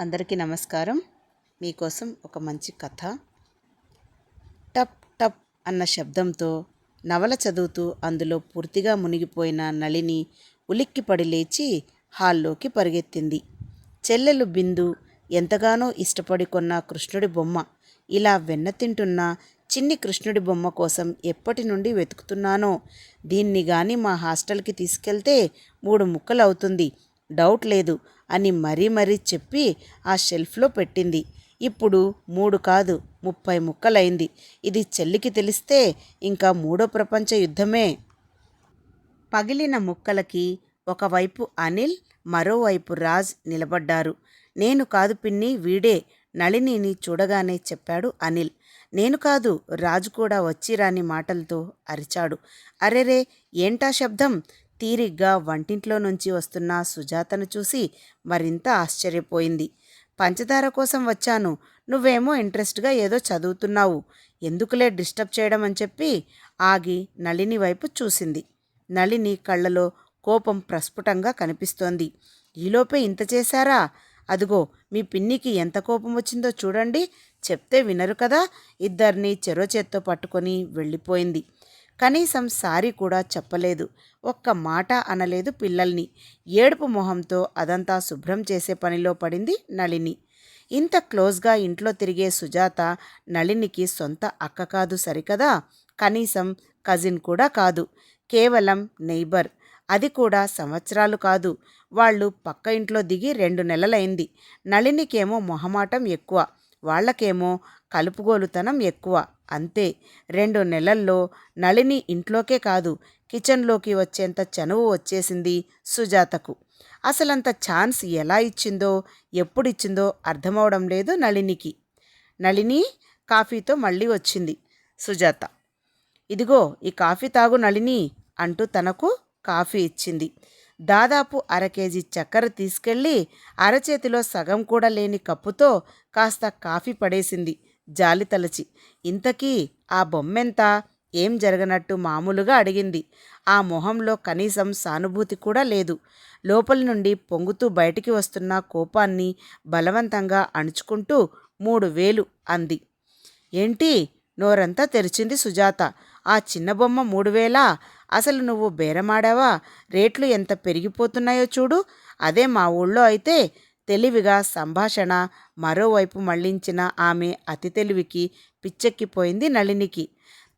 అందరికీ నమస్కారం. మీకోసం ఒక మంచి కథ. టప్ టప్ అన్న శబ్దంతో నవల చదువుతూ అందులో పూర్తిగా మునిగిపోయిన నళిని ఉలిక్కిపడి లేచి హాల్లోకి పరిగెత్తింది. చెల్లెలు బిందు ఎంతగానో ఇష్టపడి కొన్న కృష్ణుడి బొమ్మ. ఇలా వెన్న తింటున్న చిన్ని కృష్ణుడి బొమ్మ కోసం ఎప్పటి నుండి వెతుకుతున్నానో దీన్ని గాని మా హాస్టల్కి తీసుకెళ్తే మూడు ముక్కలు అవుతుంది డౌట్ లేదు అని మరీ మరీ చెప్పి ఆ షెల్ఫ్లో పెట్టింది. ఇప్పుడు మూడు కాదు ముప్పై ముక్కలైంది. ఇది చెల్లికి తెలిస్తే ఇంకా మూడో ప్రపంచ యుద్ధమే. పగిలిన ముక్కలకి ఒకవైపు అనిల్ మరోవైపు రాజ్ నిలబడ్డారు. నేను కాదు పిన్ని వీడే నళినిని చూడగానే చెప్పాడు అనిల్. నేను కాదు రాజు కూడా వచ్చిరాని మాటలతో అరిచాడు. అరెరే ఏంటా శబ్దం? తీరిగ్గా వంటింట్లో నుంచి వస్తున్న సుజాతను చూసి మరింత ఆశ్చర్యపోయింది. పంచదార కోసం వచ్చాను. నువ్వేమో ఇంట్రెస్ట్గా ఏదో చదువుతున్నావు. ఎందుకులే డిస్టర్బ్ చేయడం అని చెప్పి ఆగి నళిని వైపు చూసింది. నళిని కళ్ళలో కోపం ప్రస్ఫుటంగా కనిపిస్తోంది. ఈలోపే ఇంత చేశారా? అదిగో మీ పిన్నికి ఎంత కోపం వచ్చిందో చూడండి. చెప్తే వినరు కదా. ఇద్దరిని చెరో చేత్తో పట్టుకొని వెళ్ళిపోయింది. కనీసం సారీ కూడా చెప్పలేదు. ఒక్క మాట అనలేదు పిల్లల్ని. ఏడుపు మొహంతో అదంతా శుభ్రం చేసే పనిలో పడింది నళిని. ఇంత క్లోజ్గా ఇంట్లో తిరిగే సుజాత నళినికి సొంత అక్క కాదు సరికదా? కనీసం కజిన్ కూడా కాదు. కేవలం నైబర్. అది కూడా సంవత్సరాలు కాదు. వాళ్ళు పక్క ఇంట్లో దిగి రెండు నెలలైంది. నళినికేమో మొహమాటం ఎక్కువ. వాళ్ళకేమో కలుపుగోలుతనం ఎక్కువ. అంతే. రెండు నెలల్లో నళిని ఇంట్లోకే కాదు కిచెన్లోకి వచ్చేంత చనువు వచ్చేసింది సుజాతకు. అసలంత ఛాన్స్ ఎలా ఇచ్చిందో ఎప్పుడిచ్చిందో అర్థమవడం లేదు నళినికి. నళిని కాఫీతో మళ్ళీ వచ్చింది సుజాత. ఇదిగో ఈ కాఫీ తాగు నళిని అంటూ తనకు కాఫీ ఇచ్చింది. దాదాపు అర కేజీ చక్కెర తీసుకెళ్ళి అరచేతిలో సగం కూడా లేని కప్పుతో కాస్త కాఫీ పడేసింది. జాలి తలచి. ఇంతకీ ఆ బొమ్మెంత? ఏం జరగనట్టు మామూలుగా అడిగింది. ఆ మొహంలో కనీసం సానుభూతి కూడా లేదు. లోపలి నుండి పొంగుతూ బయటికి వస్తున్న కోపాన్ని బలవంతంగా అణుచుకుంటూ మూడు వేలు అంది. ఏంటి? నోరంతా తెరిచింది సుజాత. ఆ చిన్న బొమ్మ మూడు వేలా? అసలు నువ్వు బేరమాడావా? రేట్లు ఎంత పెరిగిపోతున్నాయో చూడు. అదే మా ఊళ్ళో అయితే తెలివిగా సంభాషణ మరోవైపు మళ్ళించిన ఆమె అతి తెలివికి పిచ్చెక్కిపోయింది నళినికి.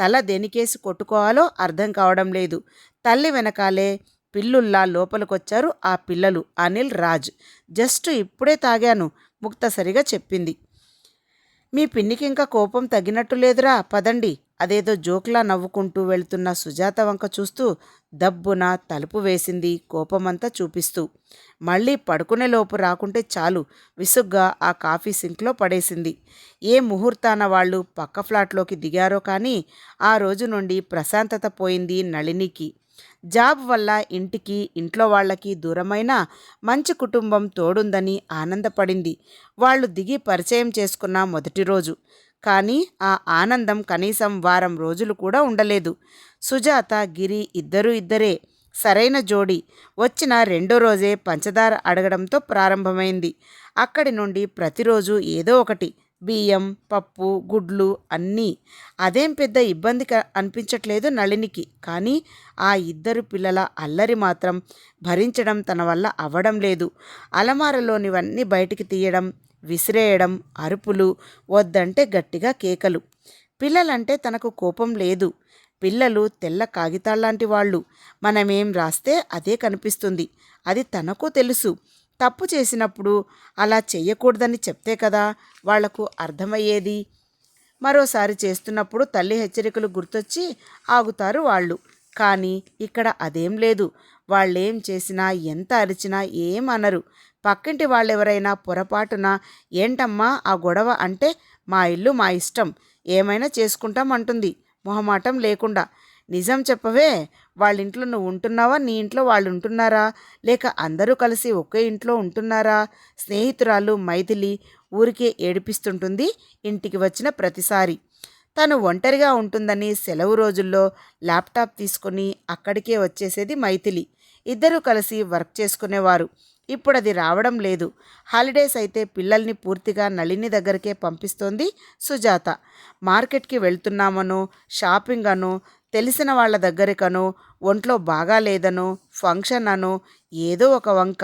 తల దేనికేసి కొట్టుకోవాలో అర్థం కావడం లేదు. తల్లి వెనకాలే పిల్లుల్లా లోపలికొచ్చారు ఆ పిల్లలు అనిల్ రాజ్. జస్ట్ ఇప్పుడే తాగాను ముక్తసరిగా చెప్పింది. మీ పిన్నికి ఇంకా కోపం తగ్గినట్టు లేదురా పదండి. అదేదో జోక్లా నవ్వుకుంటూ వెళ్తున్న సుజాత వంక చూస్తూ దబ్బున తలుపు వేసింది కోపమంతా చూపిస్తూ. మళ్ళీ పడుకునే లోపు రాకుంటే చాలు విసుగ్గా ఆ కాఫీ సింక్లో పడేసింది. ఏ ముహూర్తాన వాళ్ళు పక్క ఫ్లాట్లోకి దిగారో కానీ ఆ రోజు నుండి ప్రశాంతత పోయింది నళినికి. జాబ్ వల్ల ఇంటికి ఇంట్లో వాళ్ళకి దూరమైన మంచి కుటుంబం తోడుందని ఆనందపడింది. వాళ్ళు దిగి పరిచయం చేసుకున్న మొదటి రోజు. కానీ ఆ ఆనందం కనీసం వారం రోజులు కూడా ఉండలేదు. సుజాత గిరి ఇద్దరు ఇద్దరే. సరైన జోడి. వచ్చిన రెండో రోజే పంచదార అడగడంతో ప్రారంభమైంది. అక్కడి నుండి ప్రతిరోజు ఏదో ఒకటి. బియ్యం పప్పు గుడ్లు అన్నీ. అదేం పెద్ద ఇబ్బంది అనిపించట్లేదు నళినికి. కానీ ఆ ఇద్దరు పిల్లల అల్లరి మాత్రం భరించడం తన వల్ల అవ్వడం లేదు. అలమారలోనివన్నీ బయటికి తీయడం విసిరేయడం అరుపులు వద్దంటే గట్టిగా కేకలు. పిల్లలంటే తనకు కోపం లేదు. పిల్లలు తెల్ల కాగితాల్లాంటి వాళ్ళు. మనమేం రాస్తే అదే కనిపిస్తుంది. అది తనకు తెలుసు. తప్పు చేసినప్పుడు అలా చెయ్యకూడదని చెప్తే కదా వాళ్ళకు అర్థమయ్యేది? మరోసారి చేస్తున్నప్పుడు తల్లి హెచ్చరికలు గుర్తొచ్చి ఆగుతారు వాళ్ళు. కానీ ఇక్కడ అదేం లేదు. వాళ్ళేం చేసినా ఎంత అరిచినా ఏం అనరు. పక్కింటి వాళ్ళెవరైనా పొరపాటున ఏంటమ్మా ఆ గొడవ అంటే మా ఇల్లు మా ఇష్టం ఏమైనా చేసుకుంటాం అంటుంది. మొహమాటం లేకుండా నిజం చెప్పవే వాళ్ళ ఇంట్లో నువ్వు ఉంటున్నావా నీ ఇంట్లో వాళ్ళు ఉంటున్నారా లేక అందరూ కలిసి ఒకే ఇంట్లో ఉంటున్నారా స్నేహితురాలు మైథిలి ఊరికే ఏడిపిస్తుంటుంది ఇంటికి వచ్చిన ప్రతిసారి. తను ఒంటరిగా ఉంటుందని సెలవు రోజుల్లో ల్యాప్టాప్ తీసుకుని అక్కడికే వచ్చేసేది మైథిలి. ఇద్దరూ కలిసి వర్క్ చేసుకునేవారు. ఇప్పుడు అది రావడం లేదు. హాలిడేస్ అయితే పిల్లల్ని పూర్తిగా నళిని దగ్గరికే పంపిస్తోంది సుజాత. మార్కెట్కి వెళ్తున్నామనో షాపింగ్ అనో తెలిసిన వాళ్ళ దగ్గరికనో ఒంట్లో బాగాలేదనో ఫంక్షన్ అనో ఏదో ఒక వంక.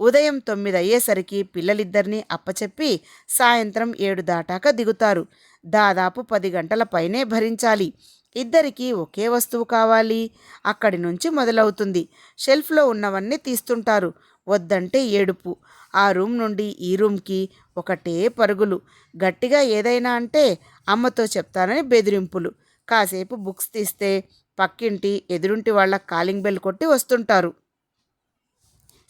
ఉదయం తొమ్మిది అయ్యేసరికి పిల్లలిద్దరినీ అప్పచెప్పి సాయంత్రం ఏడు దాటాక దిగుతారు. దాదాపు పది గంటల పైనే భరించాలి. ఇద్దరికీ ఒకే వస్తువు కావాలి. అక్కడి నుంచి మొదలవుతుంది. షెల్ఫ్లో ఉన్నవన్నీ తీస్తుంటారు. వద్దంటే ఏడుపు. ఆ రూమ్ నుండి ఈ రూమ్కి ఒకటే పరుగులు. గట్టిగా ఏదైనా అంటే అమ్మతో చెప్తానని బెదిరింపులు. కాసేపు బుక్స్ తీస్తే పక్కింటి ఎదురుంటి వాళ్ళ కాలింగ్ బెల్ కొట్టి వస్తుంటారు.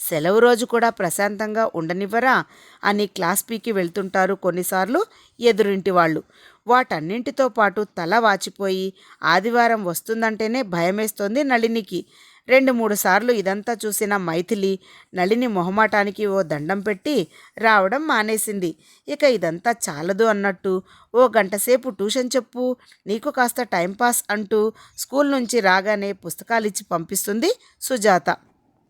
సెలవు రోజు కూడా ప్రశాంతంగా ఉండనివ్వరా అని క్లాస్ పీకి వెళ్తుంటారు కొన్నిసార్లు ఎదురింటి వాళ్ళు. వాటన్నింటితో పాటు తల వాచిపోయి ఆదివారం వస్తుందంటేనే భయమేస్తోంది నళినికి. రెండు మూడు సార్లు ఇదంతా చూసిన మైథిలి నళిని మొహమాటానికి ఓ దండం పెట్టి రావడం మానేసింది. ఇక ఇదంతా చాలదు అన్నట్టు ఓ గంటసేపు ట్యూషన్ చెప్పు నీకు కాస్త టైంపాస్ అంటూ స్కూల్ నుంచి రాగానే పుస్తకాలిచ్చి పంపిస్తుంది సుజాత.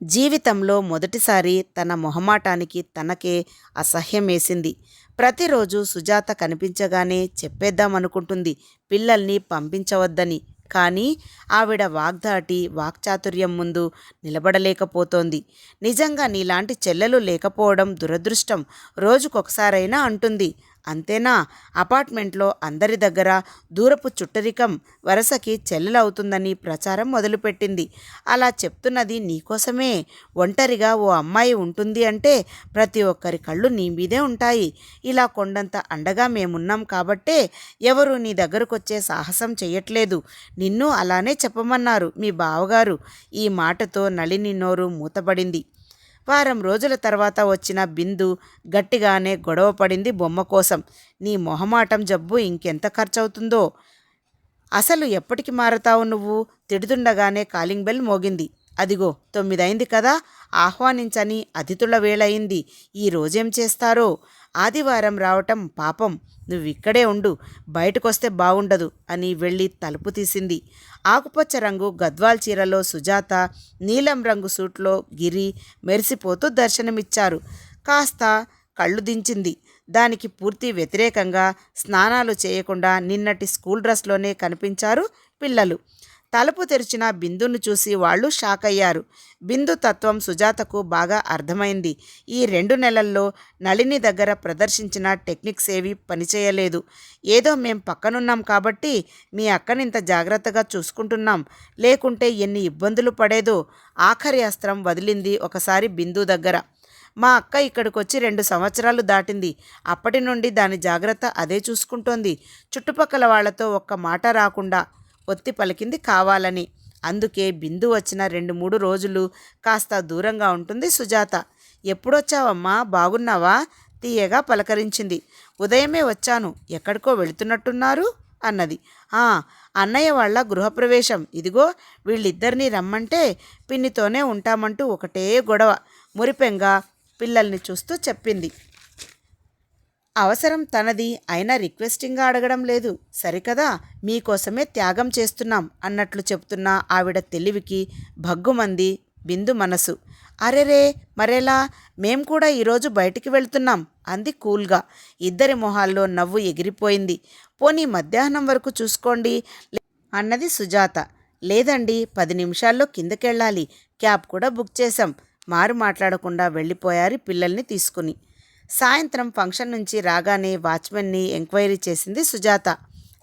జీవితంలో మొదటిసారి తన మొహమాటానికి తనకే అసహ్యమేసింది. ప్రతిరోజు సుజాత కనిపించగానే చెప్పేద్దామనుకుంటుంది పిల్లల్ని పంపించవద్దని. కానీ ఆవిడ వాగ్దాటి వాక్చాతుర్యం ముందు నిలబడలేకపోతోంది. నిజంగా నీలాంటి చెల్లెలు లేకపోవడం దురదృష్టం. రోజుకొకసారైనా అంటుంది. అంతేనా? అపార్ట్మెంట్లో అందరి దగ్గర దూరపు చుట్టరికం వరసకి చెల్లెలవుతుందని ప్రచారం మొదలుపెట్టింది. అలా చెప్తున్నది నీకోసమే. ఒంటరిగా ఓ అమ్మాయి ఉంటుంది అంటే ప్రతి ఒక్కరి కళ్ళు నీ మీదే ఉంటాయి. ఇలా కొండంత అండగా మేమున్నాం కాబట్టే ఎవరు నీ దగ్గరకొచ్చే సాహసం చెయ్యట్లేదు. నిన్ను అలానే చెప్పమన్నారు మీ బావగారు. ఈ మాటతో నళిని నోరు మూతబడింది. వారం రోజుల తర్వాత వచ్చిన బిందు గట్టిగానే గొడవ పడింది బొమ్మ కోసం. నీ మొహమాటం జబ్బు ఇంకెంత ఖర్చవుతుందో? అసలు ఎప్పటికి మారతావు నువ్వు? తిడుతుండగానే కాలింగ్ బెల్ మోగింది. అదిగో తొమ్మిదైంది కదా? ఆహ్వానించని అతిథుల వేళయింది ఈ రోజేం చేస్తారో? ఆదివారం రావటం పాపం. నువ్విక్కడే ఉండు బయటకొస్తే బాగుండదు అని వెళ్ళి తలుపు తీసింది. ఆకుపచ్చ రంగు గద్వాల్ చీరలో సుజాత నీలం రంగు సూట్లో గిరి మెరిసిపోతూ దర్శనమిచ్చారు. కాస్త కళ్ళు దించింది. దానికి పూర్తి వ్యతిరేకంగా స్నానాలు చేయకుండా నిన్నటి స్కూల్ డ్రెస్లోనే కనిపించారు పిల్లలు. తలుపు తెరిచిన బిందును చూసి వాళ్ళు షాక్ అయ్యారు బిందు తత్వం సుజాతకు బాగా అర్థమైంది. ఈ రెండు నెలల్లో నళిని దగ్గర ప్రదర్శించిన టెక్నిక్స్ ఏవి పనిచేయలేదు. ఏదో మేం పక్కనున్నాం కాబట్టి మీ అక్కని ఇంత జాగ్రత్తగా చూసుకుంటున్నాం. లేకుంటే ఎన్ని ఇబ్బందులు పడేదో ఆఖరి అస్త్రం వదిలింది ఒకసారి బిందు దగ్గర. మా అక్క ఇక్కడికి వచ్చి రెండు సంవత్సరాలు దాటింది. అప్పటి నుండి దాని జాగ్రత్త అదే చూసుకుంటోంది. చుట్టుపక్కల వాళ్ళతో ఒక్క మాట రాకుండా ఒత్తి పలికింది కావాలని. అందుకే బిందు వచ్చిన రెండు మూడు రోజులు కాస్త దూరంగా ఉంటుంది సుజాత. ఎప్పుడొచ్చావమ్మా? బాగున్నావా? తీయగా పలకరించింది. ఉదయమే వచ్చాను. ఎక్కడికో వెళుతున్నట్టున్నారు? అన్నది. ఆ అన్నయ్య వాళ్ళ గృహప్రవేశం. ఇదిగో వీళ్ళిద్దరినీ రమ్మంటే పిన్నితోనే ఉంటామంటూ ఒకటే గొడవ. మురిపెంగా పిల్లల్ని చూస్తూ చెప్పింది. అవసరం తనది అయినా రిక్వెస్టింగ్గా అడగడం లేదు. సరికదా? మీకోసమే త్యాగం చేస్తున్నాం అన్నట్లు చెప్తున్న ఆవిడ తెలివికి భగ్గుమంది బిందు మనసు. అరెరే! మరేలా? మేం కూడా ఈరోజు బయటికి వెళ్తున్నాం అంది కూల్గా. ఇద్దరి మొహాల్లో నవ్వు ఎగిరిపోయింది. పోనీ మధ్యాహ్నం వరకు చూసుకోండి అన్నది సుజాత. లేదండి పది నిమిషాల్లో కిందకెళ్ళాలి. క్యాబ్ కూడా బుక్ చేశాం. మారు మాట్లాడకుండా వెళ్ళిపోయారు పిల్లల్ని తీసుకుని. సాయంత్రం ఫంక్షన్ నుంచి రాగానే వాచ్మెన్ని ఎంక్వైరీ చేసింది సుజాత.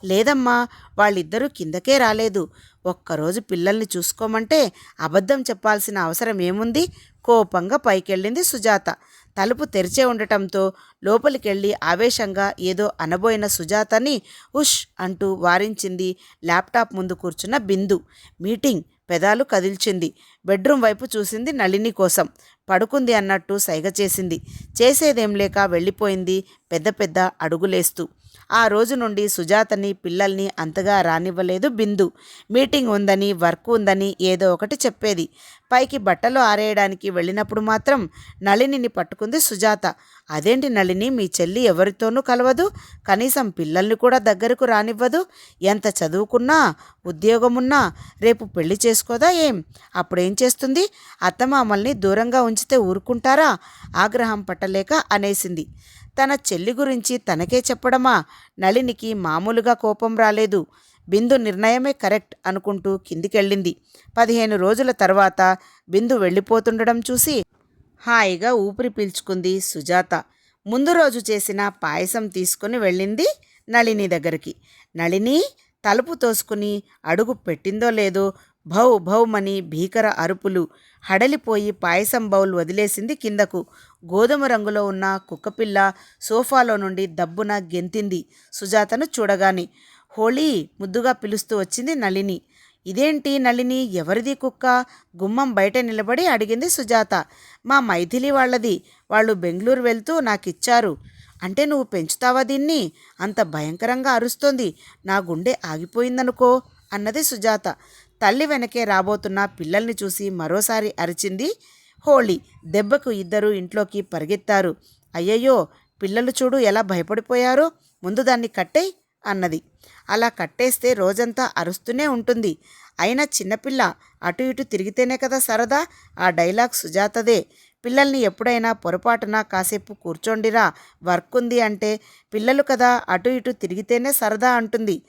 లేదమ్మా వాళ్ళిద్దరూ కిందకే రాలేదు. ఒక్కరోజు పిల్లల్ని చూసుకోమంటే అబద్ధం చెప్పాల్సిన అవసరం ఏముంది? కోపంగా పైకెళ్ళింది సుజాత. తలుపు తెరిచే ఉండటంతో లోపలికెళ్ళి ఆవేశంగా ఏదో అనబోయిన సుజాతని ఉష్ అంటూ వారించింది ల్యాప్టాప్ ముందు కూర్చున్న బిందు. మీటింగ్ పెదాలు కదిల్చింది. బెడ్రూమ్ వైపు చూసింది నళిని కోసం. పడుకుంది అన్నట్టు సైగ చేసింది. చేసేదేం లేక వెళ్ళిపోయింది పెద్ద పెద్ద అడుగులేస్తూ. ఆ రోజు నుండి సుజాతని పిల్లల్ని అంతగా రానివ్వలేదు బిందు. మీటింగ్ ఉందని వర్క్ ఉందని ఏదో ఒకటి చెప్పేది. పైకి బట్టలు ఆరేయడానికి వెళ్ళినప్పుడు మాత్రం నళినిని పట్టుకుంది సుజాత. అదేంటి నళిని మీ చెల్లి ఎవరితోనూ కలవదు? కనీసం పిల్లల్ని కూడా దగ్గరకు రానివ్వదు? ఎంత చదువుకున్నా ఉద్యోగమున్నా రేపు పెళ్ళి చేసుకోదా ఏం? అప్పుడేం చేస్తుంది? అత్తమామల్ని దూరంగా ఉంచితే ఊరుకుంటారా? ఆగ్రహం పట్టలేక అనేసింది. తన చెల్లి గురించి తనకే చెప్పడమా? నళినికి మామూలుగా కోపం రాలేదు. బిందు నిర్ణయమే కరెక్ట్ అనుకుంటూ కిందికెళ్ళింది. పదిహేను రోజుల తర్వాత బిందు వెళ్ళిపోతుండడం చూసి హాయిగా ఊపిరి పీల్చుకుంది సుజాత. ముందు రోజు చేసిన పాయసం తీసుకుని వెళ్ళింది నళిని దగ్గరికి. నళిని తలుపు తోసుకుని అడుగు పెట్టిందో లేదో భౌ భౌమని భీకర అరుపులు. హడలిపోయి పాయసం బౌల్ వదిలేసింది కిందకు. గోధుమ రంగులో ఉన్న కుక్కపిల్ల సోఫాలో నుండి దబ్బున గెంతింది సుజాతను చూడగానే. హోళీ ముద్దుగా పిలుస్తూ వచ్చింది నళిని. ఇదేంటి నళిని? ఎవరిది కుక్క? గుమ్మం బయట నిలబడి అడిగింది సుజాత. మా మైథిలి వాళ్ళది. వాళ్ళు బెంగళూరు వెళ్తూ నాకిచ్చారు. అంటే నువ్వు పెంచుతావా దీన్ని? అంత భయంకరంగా అరుస్తోంది. నా గుండె ఆగిపోయిందనుకో అన్నది సుజాత. తల్లి వెనకే రాబోతున్న పిల్లల్ని చూసి మరోసారి అరిచింది హోళీ. దెబ్బకు ఇద్దరు ఇంట్లోకి పరిగెత్తారు. అయ్యయ్యో పిల్లలు చూడు ఎలా భయపడిపోయారో ముందు దాన్ని కట్టేయ్ అన్నది. అలా కట్టేస్తే రోజంతా అరుస్తూనే ఉంటుంది. అయినా చిన్నపిల్ల అటు ఇటు తిరిగితేనే కదా సరదా? ఆ డైలాగ్ సుజాతదే. పిల్లల్ని ఎప్పుడైనా పొరపాటున కాసేపు కూర్చోండిరా వర్క్ ఉంది అంటే పిల్లలు కదా అటు ఇటు తిరిగితేనే సరదా అంటుంది.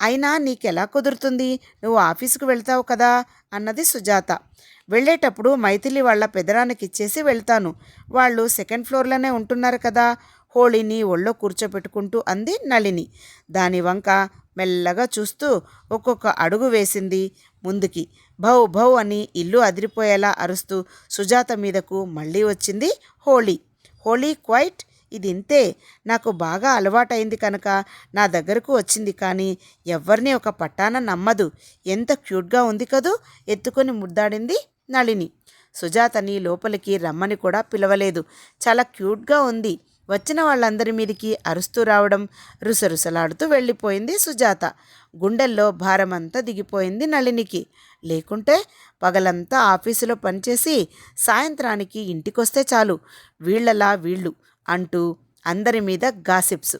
అయినా నీకెలా కుదురుతుంది? నువ్వు ఆఫీసుకు వెళ్తావు కదా? అన్నది సుజాత. వెళ్ళేటప్పుడు మైథిలి వాళ్ళ పెదరానికి ఇచ్చేసి వెళ్తాను. వాళ్ళు సెకండ్ ఫ్లోర్లోనే ఉంటున్నారు కదా హోళీని ఒళ్ళో కూర్చోపెట్టుకుంటూ అంది నళిని. దాని వంక మెల్లగా చూస్తూ ఒక్కొక్క అడుగు వేసింది. ముందుకి. భౌ భౌ అని ఇల్లు అదిరిపోయేలా అరుస్తూ సుజాత మీదకు మళ్ళీ వచ్చింది హోళీ. హోళీ క్వైట్ ఇది ఇంతే నాకు బాగా అలవాటైంది కనుక నా దగ్గరకు వచ్చింది కానీ ఎవరిని ఒక పట్టాన నమ్మదు. ఎంత క్యూట్గా ఉంది కదూ? ఎత్తుకొని ముద్దాడింది నళిని. సుజాతని లోపలికి రమ్మని కూడా పిలవలేదు. చాలా క్యూట్గా ఉంది. వచ్చిన వాళ్ళందరి మీదికి అరుస్తూ రావడం రుసరుసలాడుతూ వెళ్ళిపోయింది సుజాత. గుండెల్లో భారమంతా దిగిపోయింది నళినికి. లేకుంటే పగలంతా ఆఫీసులో పనిచేసి సాయంత్రానికి ఇంటికొస్తే చాలు. వీళ్ళలా వీళ్ళు అంటూ అందరి మీద గాసిప్స్.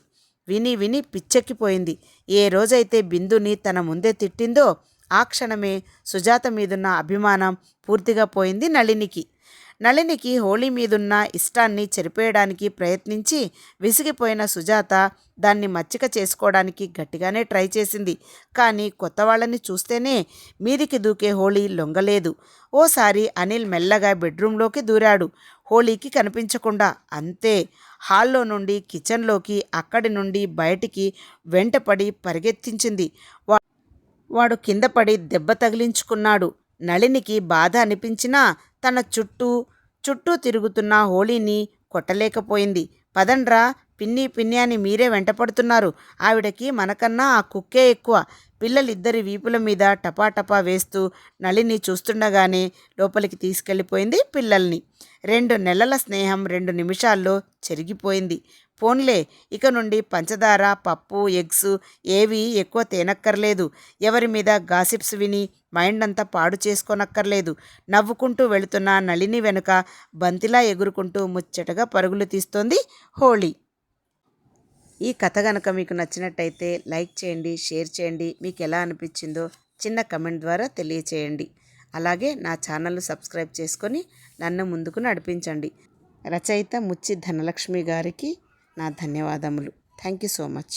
విని విని పిచ్చెక్కిపోయింది. ఏ రోజైతే బిందుని తన ముందే తిట్టిందో ఆ క్షణమే సుజాత మీదున్న అభిమానం పూర్తిగా పోయింది నళినికి. నళినికి హోళీ మీదున్న ఇష్టాన్ని చెరిపేయడానికి ప్రయత్నించి విసిగిపోయిన సుజాత దాన్ని మచ్చిక చేసుకోవడానికి గట్టిగానే ట్రై చేసింది. కానీ కొత్త వాళ్ళని చూస్తేనే మీదికి దూకే హోళీ లొంగలేదు. ఓసారి అనిల్ మెల్లగా బెడ్రూంలోకి దూరాడు. హోళీకి కనిపించకుండా అంతే హాల్లో నుండి కిచెన్లోకి అక్కడి నుండి బయటికి వెంటపడి పరిగెత్తించింది. వా వాడు కింద పడి దెబ్బ తగిలించుకున్నాడు. నళినికి బాధ అనిపించినా తన చుట్టూ చుట్టూ తిరుగుతున్న హోళీని కొట్టలేకపోయింది. పదండ్రా పిన్ని పిన్ని అని మీరే వెంటపడుతున్నారు. ఆవిడకి మనకన్నా ఆ కుక్కే ఎక్కువ. పిల్లలిద్దరి వీపుల మీద టపాటపా వేస్తూ నళిని చూస్తుండగానే లోపలికి తీసుకెళ్ళిపోయింది పిల్లల్ని. రెండు నెలల స్నేహం రెండు నిమిషాల్లో చెరిగిపోయింది. పోన్లే ఇక నుండి పంచదార పప్పు ఎగ్స్ ఏవి ఎక్కువ తేనక్కర్లేదు. ఎవరి మీద గాసిప్స్ విని మైండ్ అంతా పాడు చేసుకోనక్కర్లేదు. నవ్వుకుంటూ వెళుతున్న నళిని వెనుక బంతిలా ఎగురుకుంటూ ముచ్చటగా పరుగులు తీస్తోంది హోళీ. ఈ కథ కనుక మీకు నచ్చినట్టయితే లైక్ చేయండి షేర్ చేయండి. మీకు ఎలా అనిపించిందో చిన్న కమెంట్ ద్వారా తెలియచేయండి. అలాగే నా ఛానల్ సబ్స్క్రైబ్ చేసుకొని నన్ను ముందుకు నడిపించండి. రచయిత ముచ్చి ధనలక్ష్మి గారికి నా ధన్యవాదములు. Thank you so much.